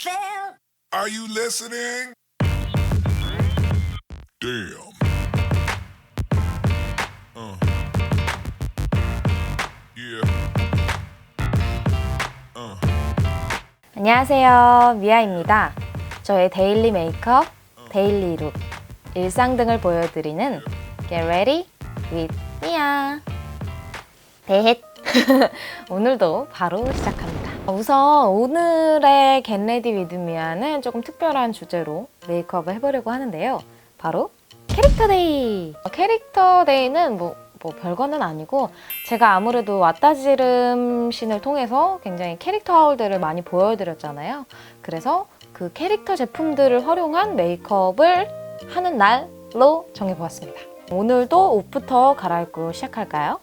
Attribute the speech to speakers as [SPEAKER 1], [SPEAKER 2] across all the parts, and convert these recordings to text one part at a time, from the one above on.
[SPEAKER 1] Phil.
[SPEAKER 2] Are you listening? Damn. Uh. Yeah. Uh.
[SPEAKER 3] 안녕하세요. 미아입니다. 저의 데일리 메이크업, 데일리 룩, 일상 등을 보여드리는 Get Ready with 미아. 대헷. 오늘도 바로 시작합니다. 우선 오늘의 Get Ready with 미아는 조금 특별한 주제로 메이크업을 해보려고 하는데요. 바로 캐릭터 데이. 캐릭터 데이는 뭐, 뭐 별거는 아니고 제가 아무래도 왔다지름 신을 통해서 굉장히 캐릭터 하울들을 많이 보여드렸잖아요. 그래서 그 캐릭터 제품들을 활용한 메이크업을 하는 날로 정해보았습니다. 오늘도 옷부터 갈아입고 시작할까요?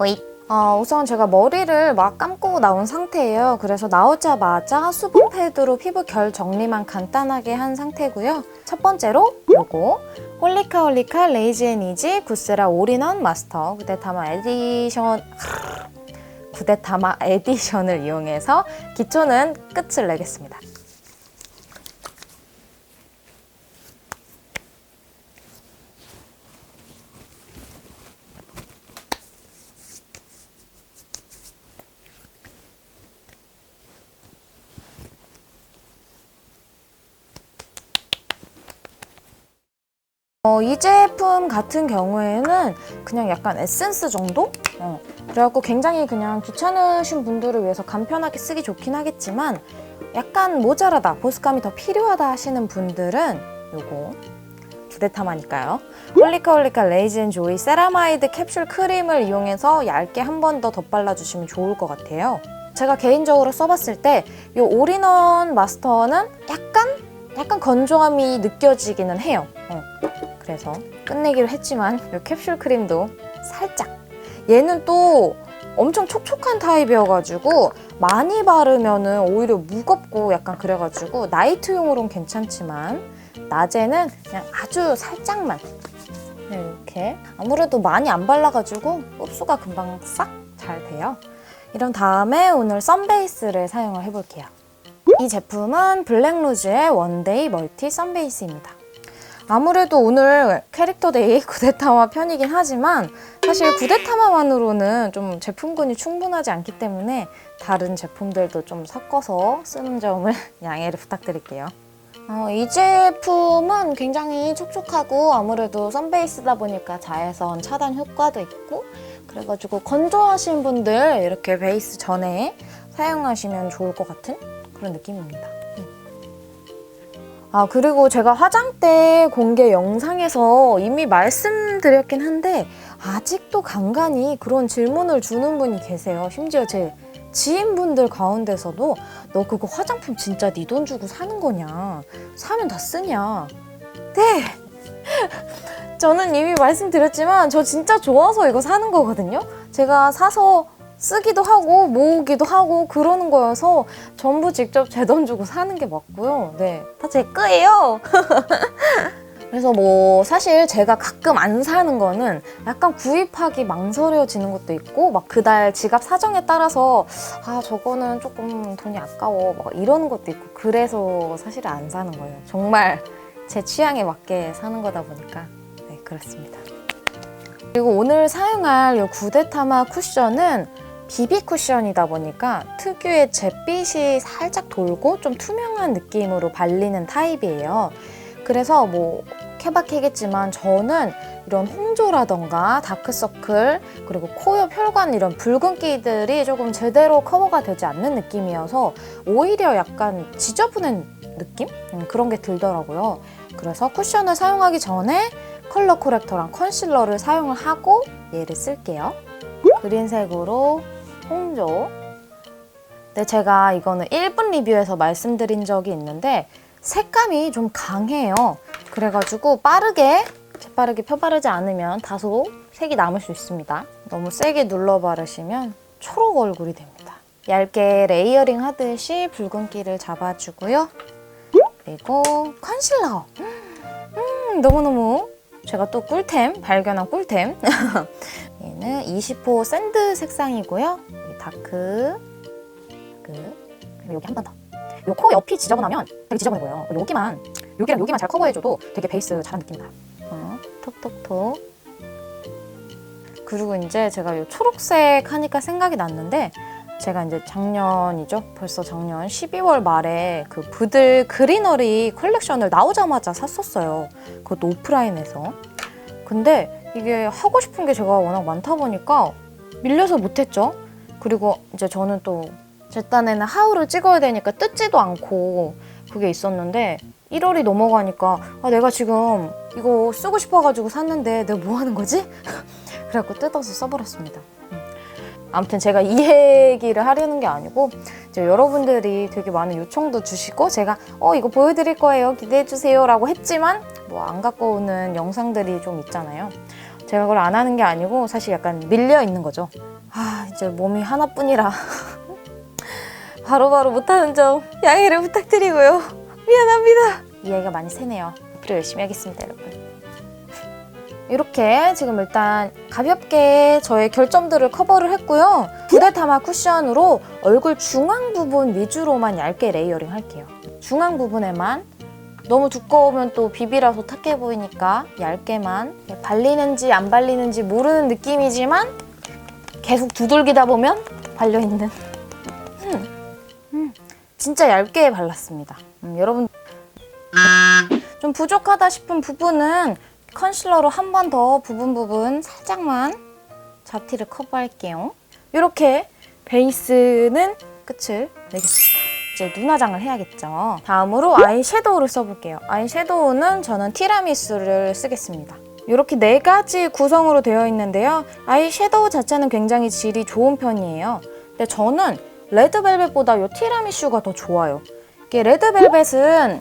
[SPEAKER 3] 오잇. 어, 우선 제가 머리를 막 감고 나온 상태예요. 그래서 나오자마자 수분 패드로 피부 결 정리만 간단하게 한 상태고요. 첫 번째로 요거 홀리카 홀리카 레이지 앤 이지 구세라 올인원 마스터 구데타마 에디션 구데타마 에디션을 이용해서 기초는 끝을 내겠습니다. 어, 이 제품 같은 경우에는 그냥 약간 에센스 정도? 어, 그래갖고 굉장히 그냥 귀찮으신 분들을 위해서 간편하게 쓰기 좋긴 하겠지만 약간 모자라다, 보습감이 더 필요하다 하시는 분들은 요거 부데타마니까요. 홀리카 홀리카 레이즌 조이 세라마이드 캡슐 크림을 이용해서 얇게 한 번 더 덧발라주시면 좋을 것 같아요. 제가 개인적으로 써봤을 때 이 올인원 마스터는 약간 약간 건조함이 느껴지기는 해요. 어. 그래서 끝내기로 했지만 이 캡슐 크림도 살짝 얘는 또 엄청 촉촉한 타입이어가지고 많이 바르면은 오히려 무겁고 약간 그래가지고 나이트용으로는 괜찮지만 낮에는 그냥 아주 살짝만 네, 이렇게 아무래도 많이 안 발라가지고 흡수가 금방 싹 잘 돼요. 이런 다음에 오늘 선베이스를 사용을 해볼게요. 이 제품은 블랙루즈의 원데이 멀티 선베이스입니다. 아무래도 오늘 캐릭터 데이 구데타마 편이긴 하지만 사실 구데타마만으로는 좀 제품군이 충분하지 않기 때문에 다른 제품들도 좀 섞어서 쓰는 점을 양해를 부탁드릴게요. 어, 이 제품은 굉장히 촉촉하고 아무래도 선베이스다 보니까 자외선 차단 효과도 있고 그래가지고 건조하신 분들 이렇게 베이스 전에 사용하시면 좋을 것 같은 그런 느낌입니다. 아, 그리고 제가 화장대 공개 영상에서 이미 말씀드렸긴 한데, 아직도 간간히 그런 질문을 주는 분이 계세요. 심지어 제 지인분들 가운데서도, 너 그거 화장품 진짜 네 돈 주고 사는 거냐? 사면 다 쓰냐? 네! 저는 이미 말씀드렸지만, 저 진짜 좋아서 이거 사는 거거든요? 제가 사서 쓰기도 하고 모으기도 하고 그러는 거여서 전부 직접 제 돈 주고 사는 게 맞고요. 네, 다 제 거예요. 그래서 뭐 사실 제가 가끔 안 사는 거는 약간 구입하기 망설여지는 것도 있고 막 그달 지갑 사정에 따라서 아 저거는 조금 돈이 아까워 막 이러는 것도 있고 그래서 사실 안 사는 거예요. 정말 제 취향에 맞게 사는 거다 보니까 네 그렇습니다. 그리고 오늘 사용할 이 구데타마 쿠션은 비비 쿠션이다 보니까 특유의 잿빛이 살짝 돌고 좀 투명한 느낌으로 발리는 타입이에요. 그래서 뭐 케바케겠지만 저는 이런 홍조라던가 다크서클 그리고 코옆 혈관 이런 붉은기들이 조금 제대로 커버가 되지 않는 느낌이어서 오히려 약간 지저분한 느낌? 음, 그런 게 들더라고요. 그래서 쿠션을 사용하기 전에 컬러 코렉터랑 컨실러를 사용을 하고 얘를 쓸게요. 그린색으로 홍조. 근데 제가 이거는 1분 리뷰에서 말씀드린 적이 있는데 색감이 좀 강해요. 그래가지고 빠르게 재빠르게 펴바르지 않으면 다소 색이 남을 수 있습니다. 너무 세게 눌러 바르시면 초록 얼굴이 됩니다. 얇게 레이어링 하듯이 붉은기를 잡아주고요. 그리고 컨실러. 음, 너무너무 제가 또 꿀템, 발견한 꿀템. 얘는 20호 샌드 색상이고요. 이 다크, 다크, 그리고 여기 한 번 더. 요 코 옆이 지저분하면 되게 지저분해 보여요. 여기만 여기랑 여기만 잘 커버해줘도 되게 베이스 잘한 느낌이다. 어, 톡톡톡. 그리고 이제 제가 요 초록색 하니까 생각이 났는데 제가 이제 작년이죠. 벌써 작년 12월 말에 그 부들 그리너리 컬렉션을 나오자마자 샀었어요. 그것도 오프라인에서. 근데 이게 하고 싶은 게 제가 워낙 많다 보니까 밀려서 못했죠. 그리고 이제 저는 또 제 딴에는 하울을 찍어야 되니까 뜯지도 않고 그게 있었는데 1월이 넘어가니까 아 내가 지금 이거 쓰고 싶어가지고 샀는데 내가 뭐 하는 거지? 그래갖고 뜯어서 써버렸습니다. 음. 아무튼 제가 이 얘기를 하려는 게 아니고 이제 여러분들이 되게 많은 요청도 주시고 제가 어 이거 보여드릴 거예요 기대해 주세요라고 했지만 뭐 안 갖고 오는 영상들이 좀 있잖아요. 제가 그걸 안 하는 게 아니고 사실 약간 밀려 있는 거죠. 아 이제 몸이 하나뿐이라 바로 바로 못하는 점 양해를 부탁드리고요. 미안합니다. 이해가 많이 세네요. 앞으로 열심히 하겠습니다, 여러분. 이렇게 지금 일단 가볍게 저의 결점들을 커버를 했고요. 부대 타마 쿠션으로 얼굴 중앙 부분 위주로만 얇게 레이어링 할게요. 중앙 부분에만 너무 두꺼우면 또 비비라서 탁해 보이니까 얇게만 발리는지 안 발리는지 모르는 느낌이지만 계속 두들기다 보면 발려있는 음, 음, 진짜 얇게 발랐습니다. 음, 여러분 좀 부족하다 싶은 부분은 컨실러로 한 번 더 부분 부분 살짝만 잡티를 커버할게요. 이렇게 베이스는 끝을 내겠습니다. 이제 눈화장을 해야겠죠. 다음으로 아이섀도우를 써볼게요. 아이섀도우는 저는 티라미수를 쓰겠습니다. 이렇게 네 가지 구성으로 되어 있는데요. 아이 섀도우 자체는 굉장히 질이 좋은 편이에요. 근데 저는 레드벨벳보다 이 티라미슈가 더 좋아요. 이게 레드벨벳은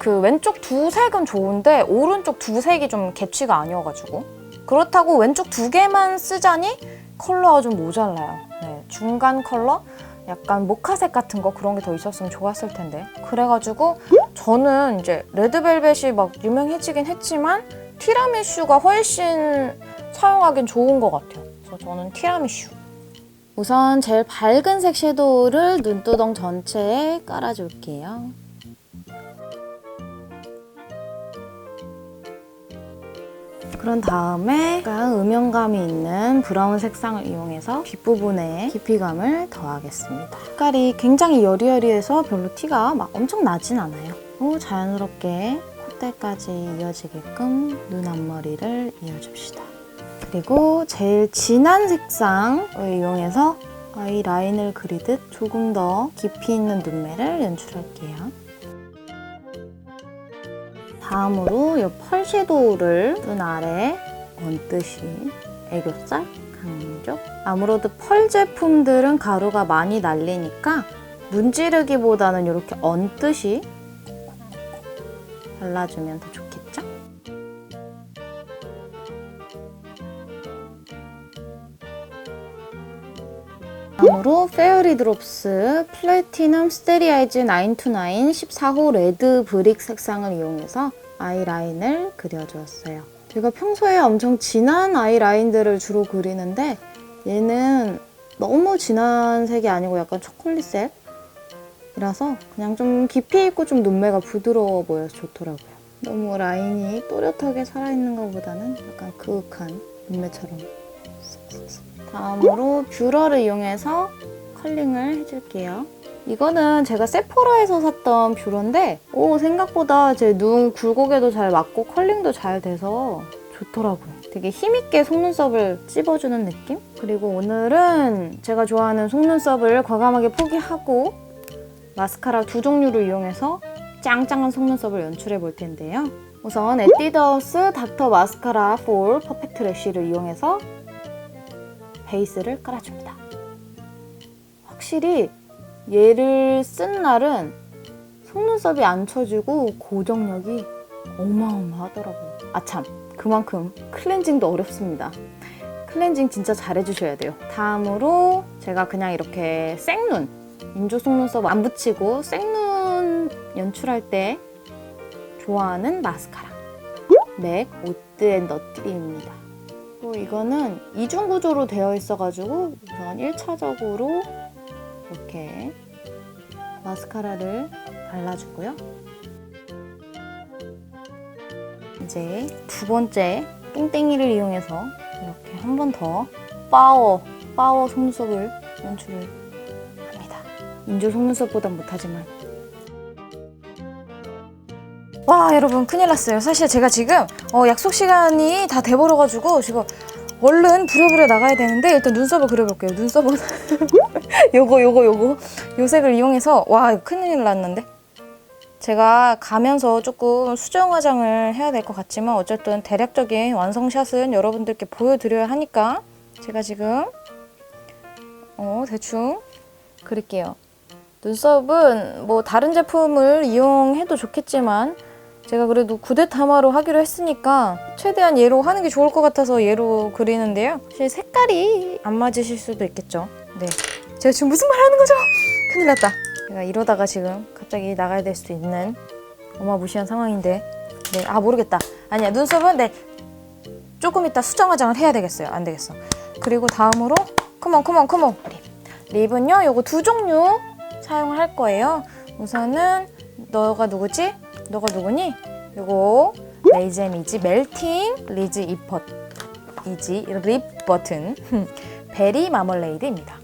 [SPEAKER 3] 그 왼쪽 두 색은 좋은데 오른쪽 두 색이 좀 개취가 아니어가지고 그렇다고 왼쪽 두 개만 쓰자니 컬러가 좀 모자라요. 네, 중간 컬러 약간 모카색 같은 거 그런 게 더 있었으면 좋았을 텐데 그래가지고 저는 이제 레드벨벳이 막 유명해지긴 했지만 티라미슈가 훨씬 사용하기엔 좋은 것 같아요. 그래서 저는 티라미슈. 우선 제일 밝은 색 섀도우를 눈두덩 전체에 깔아줄게요. 그런 다음에 약간 음영감이 있는 브라운 색상을 이용해서 뒷부분에 깊이감을 더하겠습니다. 색깔이 굉장히 여리여리해서 별로 티가 막 엄청 나진 않아요. 오, 자연스럽게 콧대까지 이어지게끔 눈 앞머리를 이어줍시다. 그리고 제일 진한 색상을 이용해서 아이 라인을 그리듯 조금 더 깊이 있는 눈매를 연출할게요. 다음으로 이 펄 섀도우를 눈 아래 얹듯이 애교살 강조 아무래도 펄 제품들은 가루가 많이 날리니까 문지르기보다는 이렇게 얹듯이 발라주면 더 좋겠죠? 다음으로 페어리 드롭스 플래티넘 스테리아이즈 929 14호 레드 브릭 색상을 이용해서 아이라인을 그려주었어요. 제가 평소에 엄청 진한 아이라인들을 주로 그리는데 얘는 너무 진한 색이 아니고 약간 초콜릿색 이라서 그냥 좀 깊이 있고 좀 눈매가 부드러워 보여서 좋더라고요. 너무 라인이 또렷하게 살아있는 것보다는 약간 그윽한 눈매처럼. 다음으로 뷰러를 이용해서 컬링을 해줄게요. 이거는 제가 세포라에서 샀던 뷰러인데 오 생각보다 제 눈 굴곡에도 잘 맞고 컬링도 잘 돼서 좋더라고요. 되게 힘있게 속눈썹을 찝어주는 느낌? 그리고 오늘은 제가 좋아하는 속눈썹을 과감하게 포기하고 마스카라 두 종류를 이용해서 짱짱한 속눈썹을 연출해 볼 텐데요. 우선 에뛰드하우스 닥터 마스카라 4 퍼펙트 래쉬를 이용해서 베이스를 깔아줍니다. 확실히 얘를 쓴 날은 속눈썹이 안 쳐지고 고정력이 어마어마하더라고요. 아참, 그만큼 클렌징도 어렵습니다. 클렌징 진짜 잘해주셔야 돼요. 다음으로 제가 그냥 이렇게 생눈, 인조 속눈썹 안 붙이고 생눈 연출할 때 좋아하는 마스카라. 맥 오드 앤 너트리입니다. 또 이거는 이중 구조로 되어 있어가지고 우선 1차적으로 이렇게 마스카라를 발라주고요. 이제 두 번째 똥땡이를 이용해서 이렇게 한 번 더 파워, 파워 속눈썹을 연출을 인조 속눈썹보단 못하지만. 와, 여러분, 큰일 났어요. 사실 제가 지금 어, 약속 시간이 다 돼버려가지고 지금 얼른 부랴부랴 나가야 되는데 일단 눈썹을 그려볼게요. 눈썹은 요거, 요거, 요거. 요 색을 이용해서 와, 큰일 났는데. 제가 가면서 조금 수정 화장을 해야 될 것 같지만 어쨌든 대략적인 완성샷은 여러분들께 보여드려야 하니까 제가 지금 어 대충 그릴게요. 눈썹은 뭐 다른 제품을 이용해도 좋겠지만 제가 그래도 구데 타마로 하기로 했으니까 최대한 얘로 하는 게 좋을 것 같아서 얘로 그리는데요. 사실 색깔이 안 맞으실 수도 있겠죠. 네. 제가 지금 무슨 말 하는 거죠? 큰일 났다. 제가 이러다가 지금 갑자기 나가야 될 수도 있는 어마무시한 상황인데. 네, 아 모르겠다. 아니야 눈썹은 네 조금 이따 수정 화장을 해야 되겠어요. 안 되겠어. 그리고 다음으로 컴온 컴온 컴온 립. 립은요 요거 두 종류 사용을 할 거예요. 우선은 너가 누구지? 너가 누구니? 요거 레이젠이지 멜팅 리즈 이퍼 이지 립 버튼 베리 마멀레이드입니다.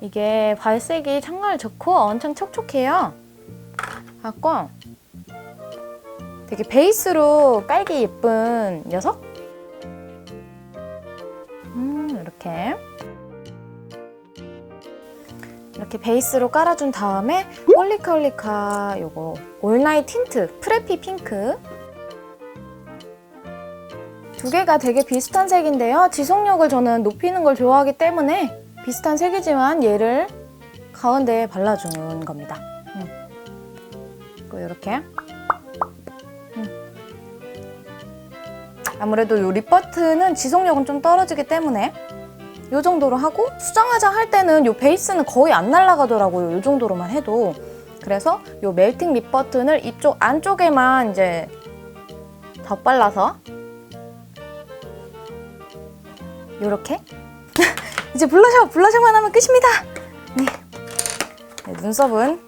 [SPEAKER 3] 이게 발색이 정말 좋고 엄청 촉촉해요. 갖고 되게 베이스로 깔기 예쁜 녀석? 음, 이렇게. 이렇게 베이스로 깔아준 다음에 홀리카 홀리카 요거 올나잇 틴트 프레피 핑크 두 개가 되게 비슷한 색인데요. 지속력을 저는 높이는 걸 좋아하기 때문에 비슷한 색이지만 얘를 가운데에 발라주는 겁니다. 음. 이렇게 음. 아무래도 요 립버튼은 지속력은 좀 떨어지기 때문에 요 정도로 하고 수정 화장 할 때는 요 베이스는 거의 안 날아가더라고요. 요 정도로만 해도 그래서 요 멜팅 립 버튼을 이쪽 안쪽에만 이제 더 발라서 요렇게 이제 블러셔 블러셔만 하면 끝입니다. 네. 네, 눈썹은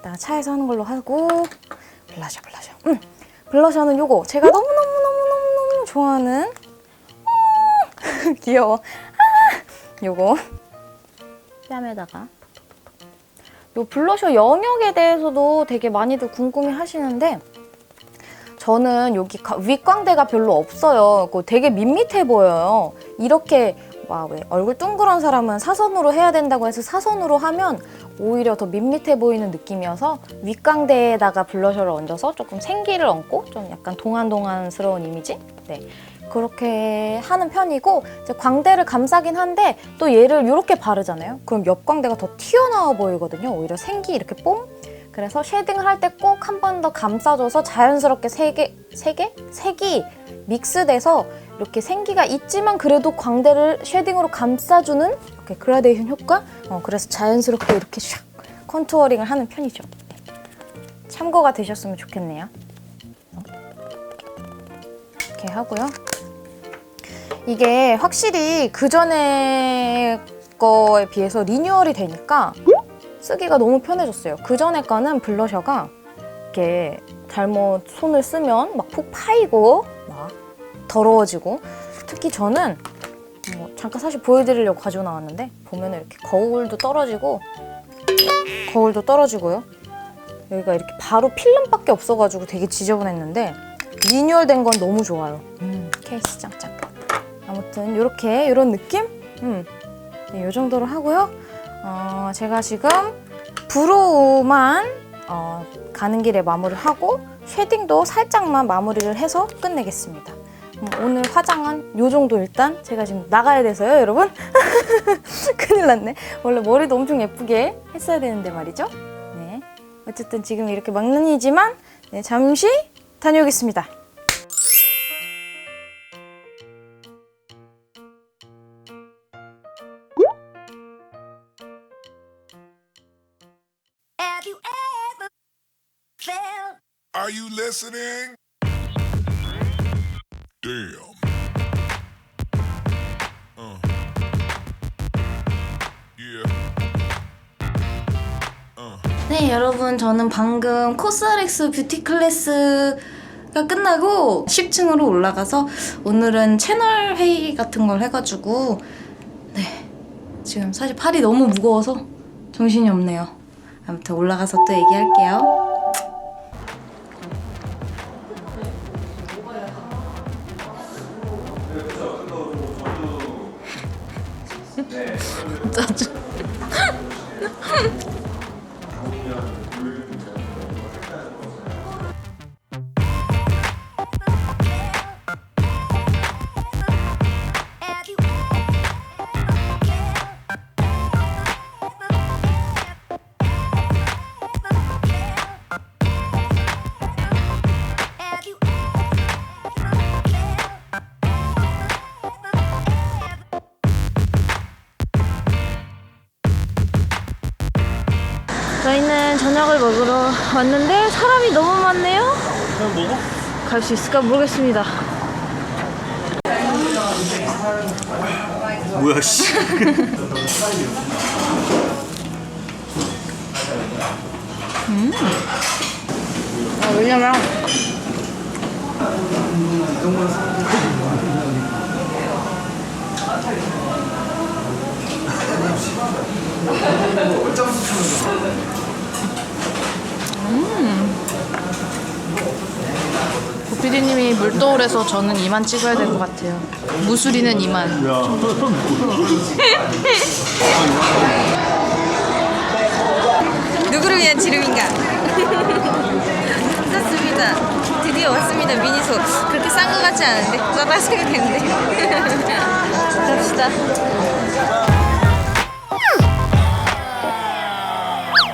[SPEAKER 3] 이따가 차에서 하는 걸로 하고 블러셔 블러셔. 음. 블러셔는 요거 제가 너무 너무 너무 너무 너무 좋아하는 음, 귀여워. 아, 요거 뺨에다가 요 블러셔 영역에 대해서도 되게 많이들 궁금해 하시는데 저는 여기 가- 윗광대가 별로 없어요. 되게 밋밋해 보여요. 이렇게 막왜 얼굴 둥그런 사람은 사선으로 해야 된다고 해서 사선으로 하면 오히려 더 밋밋해 보이는 느낌이어서 윗광대에다가 블러셔를 얹어서 조금 생기를 얹고 좀 약간 동안동안스러운 이미지? 네. 그렇게 하는 편이고 광대를 감싸긴 한데 또 얘를 이렇게 바르잖아요. 그럼 옆 광대가 더 튀어나와 보이거든요. 오히려 생기 이렇게 뽕 그래서 쉐딩을 할 때 꼭 한 번 더 감싸줘서 자연스럽게 세 개, 세 개? 색이 믹스돼서 이렇게 생기가 있지만 그래도 광대를 쉐딩으로 감싸주는 이렇게 그라데이션 효과? 어, 그래서 자연스럽게 이렇게 샥 컨투어링을 하는 편이죠. 네. 참고가 되셨으면 좋겠네요. 이렇게 하고요. 이게 확실히 그 전에 거에 비해서 리뉴얼이 되니까 쓰기가 너무 편해졌어요. 그 전에 거는 블러셔가 이렇게 잘못 손을 쓰면 막 푹 파이고 막 더러워지고 특히 저는 뭐 잠깐 사실 보여드리려고 가지고 나왔는데 보면 이렇게 거울도 떨어지고 거울도 떨어지고요. 여기가 이렇게 바로 필름밖에 없어가지고 되게 지저분했는데 리뉴얼된 건 너무 좋아요. 음, 케이스 짱짱. 아무튼 이렇게 이런 느낌? 음, 네, 이 정도로 하고요. 어, 제가 지금 브로우만 어, 가는 길에 마무리를 하고 쉐딩도 살짝만 마무리를 해서 끝내겠습니다. 음, 오늘 화장은 이 정도 일단 제가 지금 나가야 돼서요, 여러분. 큰일 났네. 원래 머리도 엄청 예쁘게 했어야 되는데 말이죠. 네. 어쨌든 지금 이렇게 막눈이지만 네, 잠시 다녀오겠습니다.
[SPEAKER 2] Are you listening? Damn. Uh. Yeah.
[SPEAKER 3] 네, 여러분, 저는 방금 코스알엑스 뷰티 클래스 가 끝나고 10층으로 올라가서 오늘은 채널 회의 같은 걸 해가지고, 네. 지금 사실 팔이 너무 무거워서 정신이 없네요. 아무튼 올라가서 또 얘기할게요. 짜증. 저희는 저녁을 먹으러 왔는데 사람이 너무 많네요.
[SPEAKER 4] 그냥 먹어?
[SPEAKER 3] 갈 수 있을까 모르겠습니다.
[SPEAKER 4] 뭐야 씨
[SPEAKER 3] 아, 왜냐면 고피디님이 물도울에서 저는 이만 찍어야 될 것 같아요. 무수리는 이만. 누구를 위한 지름인가? 좋습니다. 드디어 왔습니다. 미니소. 그렇게 싼 것 같지 않은데? 싸다 생각했는데. 갑시다.